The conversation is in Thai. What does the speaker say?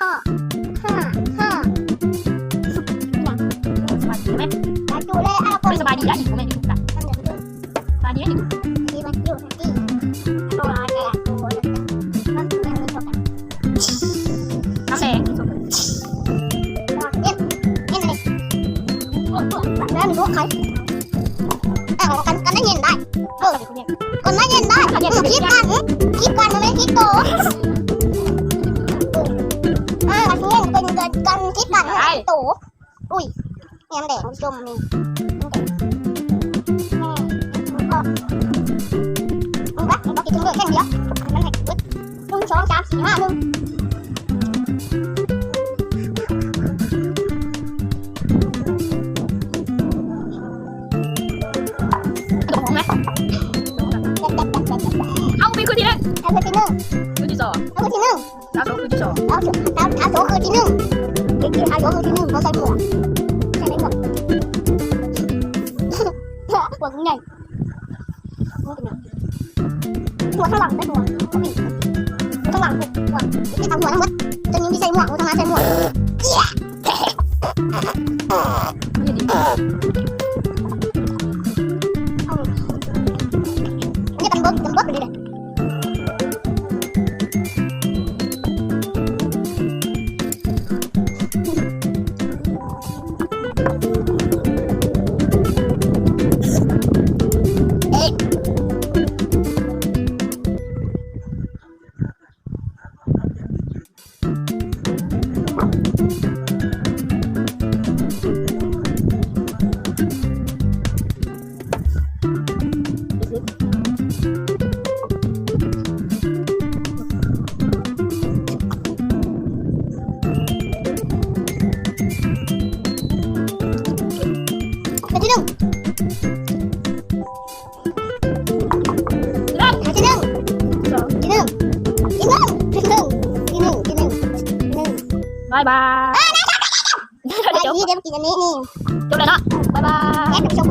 ห้าห้าห้าสบายดีไหมดูเลยอาคไม่สบายดีแล้วอีกผมไม่ถูกละตั้งแต่เกิดสบายดีแล้วอีกที่มันอยู่ที่โซลาร์นโอ้ยนั่นคืองจบกันน้ำแดงเอ็นเอ็นอะไรแล้วมีลูกใครอะกันกันได้เย็นได้เออกันได้เย็นได้คิดกันคิดกันมัน ย็นเป็นกันกันคิดกันโตอุ้ยเนี่ยมันแดงจมนี่มันก็มันก็มันก็กินเลยแค่เดียวมันให้ปึ๊ดหนึ่งสองสามสี่ห้าหนึ่งตกลงไหมเด็ดเด็ดเด็ดเด็ดเอาไปคืนที่แรกเอาคือที่หนึ่งคืนที่สองเอาคือที่หนึ่ง เอาสองคืนที่สองเอาสุเอาเอาโถคือที่หนึ่งเด็กที่เอาโถคือที่หนึ่งเขาใส่หมวกใส่ในหม วายบายไปจบที่เดี๋ยวกินอันนี้นี่จบเลยเนาะบายบายแยกกับชม